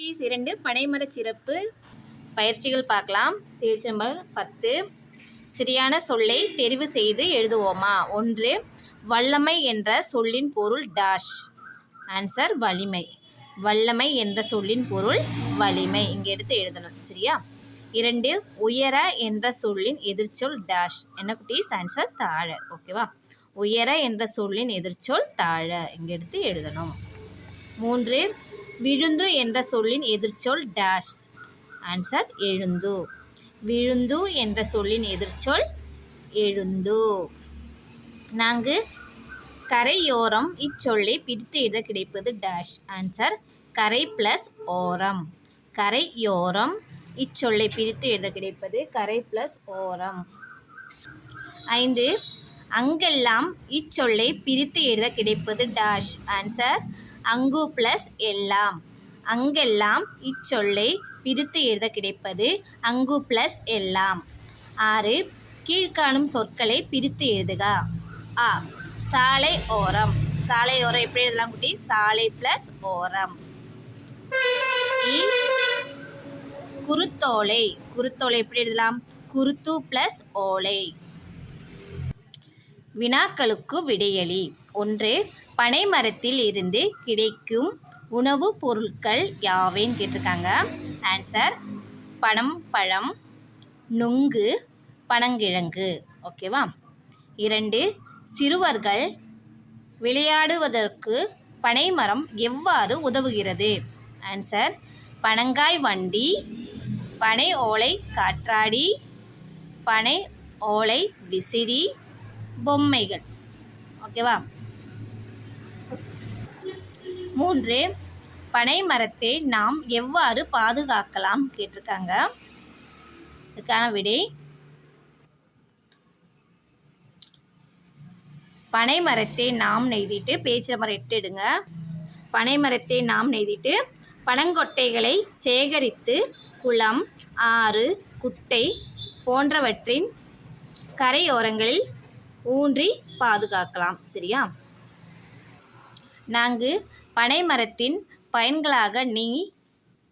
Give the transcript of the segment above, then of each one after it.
Tease இரண்டு பனைமர சிறப்பு. பயிற்சிகள் பார்க்கலாம். பேஜ் நம்பர் பத்து. சரியான சொல்லை தெரிவு செய்து எழுதுவோமா? ஒன்று வல்லமை என்ற சொல்லின் பொருள் டாஷ் ஆன்சர் வலிமை. வல்லமை என்ற சொல்லின் பொருள் வலிமை. இங்கே எடுத்து எழுதணும். சரியா? இரண்டு உயர என்ற சொல்லின் எதிர்ச்சொல் டேஷ் என்ன குட்டீஸ்? ஆன்சர் தாழ. ஓகேவா உயர என்ற சொல்லின் எதிர்ச்சொல் தாழ. இங்கே எடுத்து எழுதணும். மூன்று விழுந்து என்ற சொல்லின் எதிர்ச்சொல் டேஷ் ஆன்சர் எழுந்து. விழுந்து என்ற சொல்லின் எதிர்ச்சொல் எழுந்து. நான்கு கரையோரம் இச்சொல்லை பிரித்து எழுத கிடைப்பது டேஷ் ஆன்சர் கரை ப்ளஸ் ஓரம். கரையோரம் இச்சொல்லை பிரித்து எழுத கிடைப்பது கரை ப்ளஸ் ஓரம். ஐந்து அங்கெல்லாம் இச்சொல்லை பிரித்து எழுத கிடைப்பது டேஷ் ஆன்சர் அங்கு ப்ளஸ் எல்லாம். அங்கெல்லாம் இச்சொல்லை பிரித்து எழுத கிடைப்பது அங்கு ப்ளஸ் எல்லாம். ஆறு கீழ்காணும் சொற்களை பிரித்து எழுதுக. ஆ சாலை ஓரம். சாலை ஓரம் எப்படி எழுதலாம் குட்டி? சாலை ப்ளஸ் ஓரம். குருத்தோலை குருத்தோலை எப்படி எழுதலாம்? குருத்து ப்ளஸ் ஓலை. வினாக்களுக்கு விடையளி. ஒன்று பனை மரத்தில் இருந்து கிடைக்கும் உணவுப் பொருட்கள் யாவைன்னு கேட்டிருக்காங்க. ஆன்சர் பனம் பழம் நுங்கு பனங்கிழங்கு. ஓகேவா இரண்டு சிறுவர்கள் விளையாடுவதற்கு பனைமரம் எவ்வாறு உதவுகிறது? ஆன்சர் பனங்காய் வண்டி பனை ஓலை காற்றாடி பனை ஓலை விசிறி பொம்மைகள். ஓகேவா மூன்று பனை மரத்தை நாம் எவ்வாறு பாதுகாக்கலாம்? கேட்டிருக்காங்க. இதுக்கான விடை பனை மரத்தை நாம் நெய்திட்டு பேச்சு மரம் எட்டு எடுங்க. பனை மரத்தை நாம் நெய்திட்டு பனங்கொட்டைகளை சேகரித்து குளம் ஆறு குட்டை போன்றவற்றின் கரையோரங்களில் ஊன்றி பாதுகாக்கலாம் சரியா? நான்கு பனை மரத்தின் பயன்களாக நீ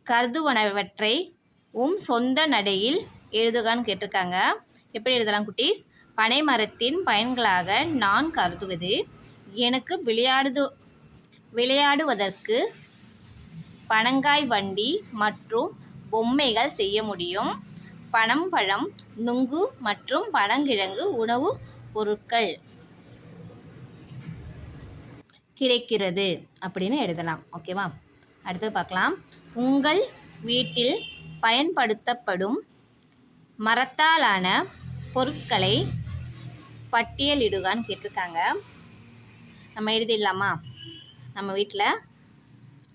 கருதுவனவற்றை உம் சொந்த நடையில் எழுதுகான்னு கேட்டிருக்காங்க. எப்படி எழுதலாம் குட்டீஸ்? பனை மரத்தின் பயன்களாக நான் கருதுவது எனக்கு விளையாடுது விளையாடுவதற்கு பனங்காய் வண்டி மற்றும் பொம்மைகள் செய்ய முடியும். பனம்பழம் நுங்கு மற்றும் பனங்கிழங்கு உணவு பொருட்கள் கிடைக்கிறது அப்படின்னு எழுதலாம். ஓகேவா? அடுத்து பார்க்கலாம். உங்கள் வீட்டில் பயன்படுத்தப்படும் மரத்தாலான பொருட்களை பட்டியலிடுகான்னு கேட்டிருக்காங்க. நம்ம எழுதிடலாமா? நம்ம வீட்டில்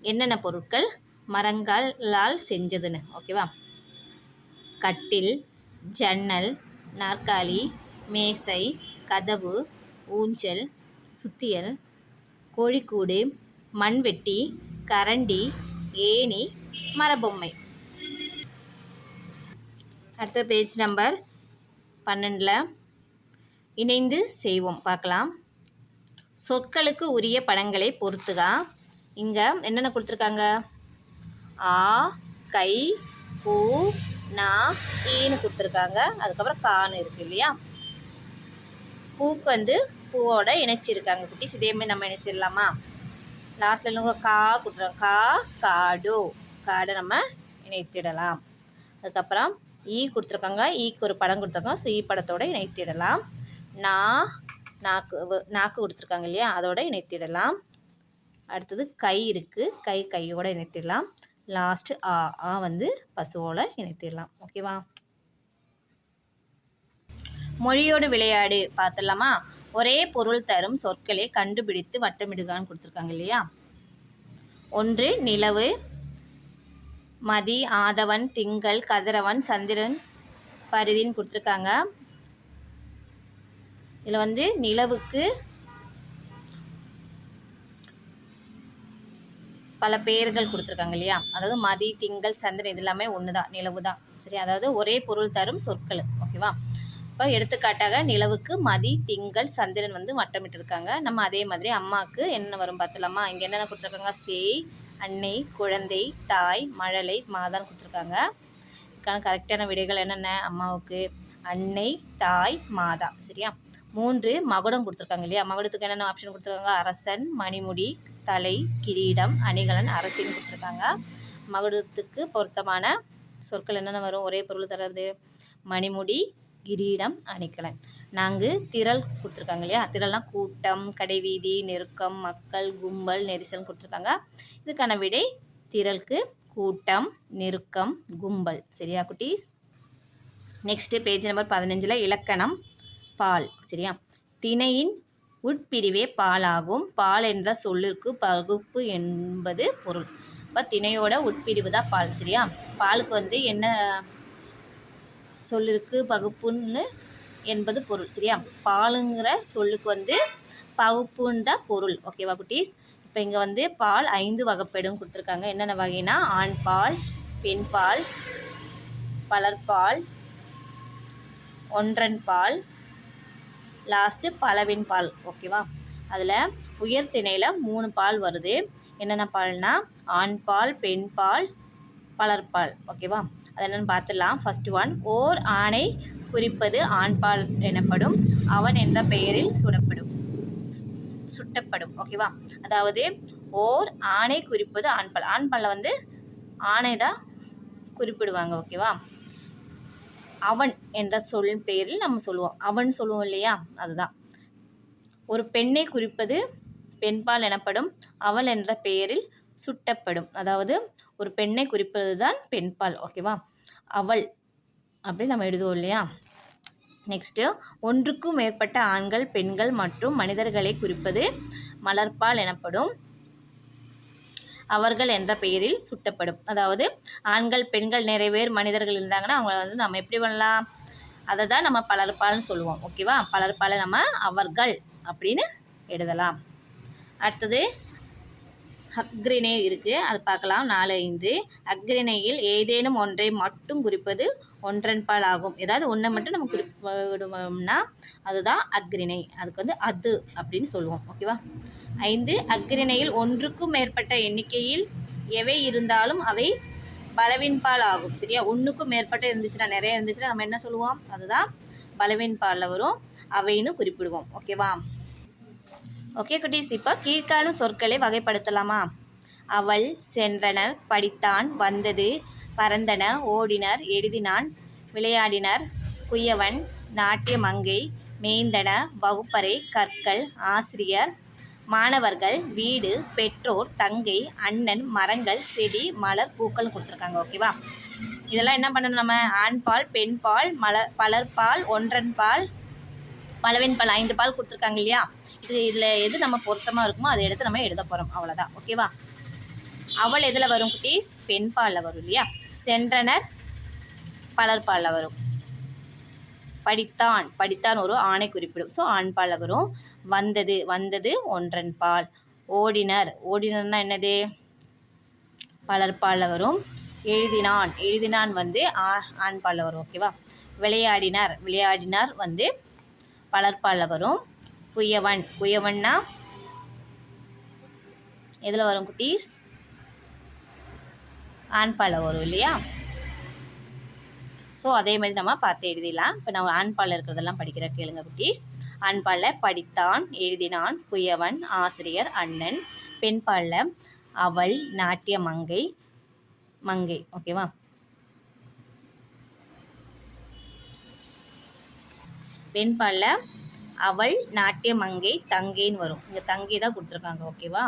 என்னென்ன பொருட்கள் மரங்களால் செஞ்சதுன்னு. ஓகேவா? கட்டில் ஜன்னல் நாற்காலி மேசை கதவு ஊஞ்சல் சுத்தியல் கோழிக்கூடு மண்வெட்டி கரண்டி ஏணி மரபொம்மை. அடுத்த பேஜ் நம்பர் பன்னெண்டில் இணைந்து செய்வோம். பார்க்கலாம். சொற்களுக்கு உரிய படங்களை பொறுத்துகா. இங்கே என்னென்ன கொடுத்துருக்காங்க? ஆ கை பூ நா ஈன்னு கொடுத்துருக்காங்க. அதுக்கப்புறம் கான்னு இருக்குது இல்லையா? பூக்கு வந்து பூவோட இணைச்சிருக்காங்க குட்டிஸ். இதேமாதிரி நம்ம இணைச்சிடலாமா? லாஸ்ட்டில் இன்னும் கா கொடுத்துருவோம் கா காடு காடை நம்ம இணைத்திடலாம். அதுக்கப்புறம் ஈ கொடுத்துருக்காங்க. ஈக்கு ஒரு படம் கொடுத்துருக்காங்க. ஸோ ஈ படத்தோடு இணைத்திடலாம். நா நாக்கு நாக்கு கொடுத்துருக்காங்க இல்லையா? அதோட இணைத்திடலாம். அடுத்தது கை இருக்குது கை கையோடு இணைத்திடலாம். லாஸ்ட்டு ஆ ஆ வந்து பசுவோடு இணைத்திடலாம். ஓகேவா மொழியோடு விளையாடு பார்த்துடலாமா? ஒரே பொருள் தரும் சொற்களை கண்டுபிடித்து வட்டமிடுகான்னு கொடுத்துருக்காங்க இல்லையா? ஒன்று நிலவு. மதி ஆதவன் திங்கள் கதிரவன் சந்திரன் பரிதின்னு கொடுத்துருக்காங்க. இதில் வந்து நிலவுக்கு பல பெயர்கள் கொடுத்துருக்காங்க இல்லையா? அதாவது மதி திங்கள் சந்திரன் இது எல்லாமே ஒன்று தான் நிலவு தான் சரி அதாவது ஒரே பொருள் தரும் சொற்கள் ஓகேவா? இப்போ எடுத்துக்காட்டாக நிலவுக்கு மதி திங்கள் சந்திரன் வந்து வட்டமிட்டிருக்காங்க. நம்ம அதே மாதிரி அம்மாவுக்கு என்ன வரும் பார்த்துலாமா? இங்கே என்னென்ன கொடுத்துருக்காங்க? சேய் அன்னை குழந்தை தாய் மழலை மாதான்னு கொடுத்துருக்காங்க. இதுக்கான கரெக்டான விடைகள் என்னென்ன? அம்மாவுக்கு அன்னை தாய் மாதா. சரியா? மூன்று மகுடம் கொடுத்துருக்காங்க இல்லையா? மகுடத்துக்கு என்னென்ன ஆப்ஷன் கொடுத்துருக்காங்க? அரசன் மணிமுடி தலை கிரீடம் அணிகலன் அரசின்னு கொடுத்துருக்காங்க. மகுடத்துக்கு பொருத்தமான சொற்கள் என்னென்ன வரும்? ஒரே பொருள் தர்றது. மணிமுடி கிரீடம் அணிகலன் நான்கு திரள் கொடுத்துருக்காங்க இல்லையா? திரள்லாம் கூட்டம் கடைவீதி நெருக்கம் மக்கள் கும்பல் நெரிசல் கொடுத்துருக்காங்க. இதுக்கான விடை திரளுக்கு கூட்டம் நெருக்கம் கும்பல். சரியா குட்டீஸ்? நெக்ஸ்ட்டு பேஜ் நம்பர் பதினஞ்சில் இலக்கணம் பால். சரியா? திணையின் உட்பிரிவே பாலாகும். பால் என்ற சொல்லிற்கு பகுப்பு என்பது பொருள். இப்போ திணையோட உட்பிரிவு தான் பால். சரியா? பாலுக்கு வந்து என்ன சொல்லிருக்கு பகுப்புன்னு என்பது பொருள் சரியா? பாலுங்கிற சொல்லுக்கு வந்து பகுப்புன்னு தான் பொருள் ஓகேவா குட்டீஸ்? இப்போ இங்கே வந்து பால் ஐந்து வகைப்படும் கொடுத்துருக்காங்க. என்னென்ன வகைனா? ஆண் பால் பெண் பால் பலர்பால் ஒன்றன் பால் லாஸ்ட்டு பலவின் பால் ஓகேவா அதில் உயர் திணையில் மூணு பால் வருது. என்னென்ன பால்னா? ஆண் பால் பெண் பால் பலர்பால் ஓகேவா அது என்னென்னு பார்த்துடலாம். ஃபஸ்ட் ஒன் ஓர் ஆணை குறிப்பது ஆண்பால் எனப்படும். அவன் என்ற பெயரில் சுடப்படும். சுட்டப்படும். ஓகேவா அதாவது ஓர் ஆணை குறிப்பது ஆண்பால். ஆண்பாலில் வந்து ஆணை தான் குறிப்பிடுவாங்க ஓகேவா அவன் என்ற சொல் பெயரில் நம்ம சொல்லுவோம். அவன் சொல்லுவோம் இல்லையா? அதுதான். ஒரு பெண்ணை குறிப்பது பெண்பால் எனப்படும். அவள் என்ற பெயரில் சுட்டப்படும். அதாவது ஒரு பெண்ணை குறிப்பது தான் பெண்பால் ஓகேவா அவள் அப்படி நம்ம எழுதுவோம் இல்லையா? நெக்ஸ்ட்டு ஒன்றுக்கும் மேற்பட்ட ஆண்கள் பெண்கள் மற்றும் மனிதர்களை குறிப்பது மலர்பால் எனப்படும் அவர்கள் என்ற பெயரில் சுட்டப்படும். அதாவது ஆண்கள் பெண்கள் நிறைய பேர் மனிதர்கள் இருந்தாங்கன்னா அவங்கள வந்து நம்ம எப்படி பண்ணலாம்? அதை தான் நம்ம பலர்பால்னு சொல்லுவோம். ஓகேவா பலர்பாலை நம்ம அவர்கள் அப்படின்னு எழுதலாம். அடுத்தது அக்ரிணை இருக்குது அது பார்க்கலாம். நாலு ஐந்து. அக்ரிணையில் ஏதேனும் ஒன்றை மட்டும் குறிப்பது ஒன்றன்பால் ஆகும். ஏதாவது ஒன்றை மட்டும் நம்ம குறிப்பிடுவோம்னா அதுதான் அக்ரிணை அதுக்கு வந்து அது அப்படின்னு சொல்லுவோம். ஓகேவா ஐந்து. அக்ரிணையில் ஒன்றுக்கும் மேற்பட்ட எண்ணிக்கையில் எவை இருந்தாலும் அவை பலவின்பால் ஆகும். சரியா? ஒன்றுக்கும் மேற்பட்ட இருந்துச்சுன்னா நிறைய இருந்துச்சுன்னா நம்ம என்ன சொல்லுவோம்? அதுதான் பலவின்பாலில் வரும். அவைன்னு குறிப்பிடுவோம். ஓகேவா ஓகே குட்டீஸ் இப்போ கீழ்காணும் சொற்களை வகைப்படுத்தலாமா? அவள் சென்றனர் படித்தான் வந்தது பறந்தன ஓடினர் எழுதினான் விளையாடினர் குயவன் நாட்டிய மங்கை மேய்ந்தன வகுப்பறை கற்கள் ஆசிரியர் மாணவர்கள் வீடு பெற்றோர் தங்கை அண்ணன் மரங்கள் செடி மலர் பூக்கள் கொடுத்துருக்காங்க ஓகேவா இதெல்லாம் என்ன பண்ணணும் நம்ம? ஆண் பால் பெண் பால் மலர் பலர் பால் ஒன்றன் பால் பலவின் பால் ஐந்து பால் கொடுத்துருக்காங்க இல்லையா? இது இதில் எது நம்ம பொருத்தமாக இருக்குமோ அதை எடுத்து நம்ம எழுத போகிறோம் அவ்வளோதான் ஓகேவா அவள் எதில் வரும் குட்டீஸ்? பெண்பாலில் வரும் இல்லையா? சென்றனர் பலர்பாலில் வரும். படித்தான். படித்தான் ஒரு ஆணை குறிப்பிடும். ஸோ ஆண்பாலில் வரும். வந்தது வந்தது ஒன்றன் பால். ஓடினர். ஓடினர்னா என்னது? பலர்பாலில் வரும். எழுதினான். எழுதினான் வந்து ஆ ஆண்பாலில் வரும். ஓகேவா விளையாடினார். விளையாடினார் வந்து பலர்பாலில் வரும். குயவன் குயவன்னா எதில் வரும் குட்டீஸ்? ஆண்பாலில் வரும் இல்லையா? ஸோ அதே மாதிரி நம்ம பார்த்து எழுதிடலாம். இப்போ நம்ம ஆண்பாலில் இருக்கிறதெல்லாம் படிக்கிற கேளுங்க குட்டீஸ். ஆண்பாலில் படித்தான் எழுதினான் குயவன் ஆசிரியர் அண்ணன். பெண்பாலில் அவள் நாட்டிய மங்கை மங்கை. ஓகேவா பெண்பாலில் அவள் நாட்டிய மங்கை தங்கைன்னு வரும். இங்கே தங்கை தான் கொடுத்துருக்காங்க ஓகேவா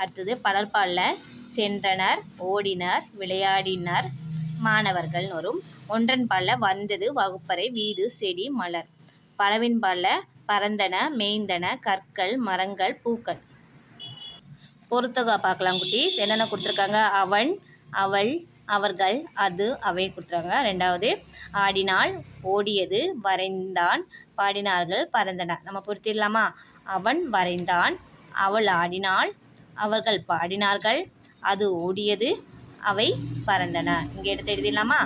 அடுத்தது பலர்பாலில் சென்றனர் ஓடினர் விளையாடினர் மாணவர்கள்னு வரும். ஒன்றன் பாலில் வந்தது வகுப்பறை வீடு செடி மலர். பலவின் பாலில் பறந்தன மேய்ந்தன கற்கள் மரங்கள் பூக்கள். பொறுத்தகா பார்க்கலாம் குட்டீஸ். என்னென்ன கொடுத்துருக்காங்க? அவன் அவள் அவர்கள் அது அவை கொடுத்துருவாங்க. ரெண்டாவது ஆடினால் ஓடியது வரைந்தான் பாடினார்கள் பறந்தன நம்ம பொறுத்திடலாமா? அவன் வரைந்தான் அவள் ஆடினாள் அவர்கள் பாடினார்கள் அது ஓடியது அவை பறந்தன. இங்கே எடுத்து எழுதிடலாமா?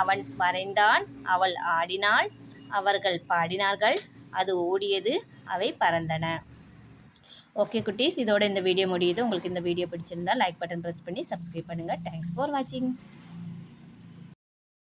அவன் வரைந்தான் அவள் ஆடினாள் அவர்கள் பாடினார்கள் அது ஓடியது அவை பறந்தன. ஓகே குட்டீஸ் இதோட இந்த வீடியோ முடியுது. உங்களுக்கு இந்த வீடியோ பிடிச்சிருந்தா லைக் பட்டன் ப்ரெஸ் பண்ணி சப்ஸ்கிரைப் பண்ணுங்கள் தேங்க்ஸ் ஃபார் வாட்சிங்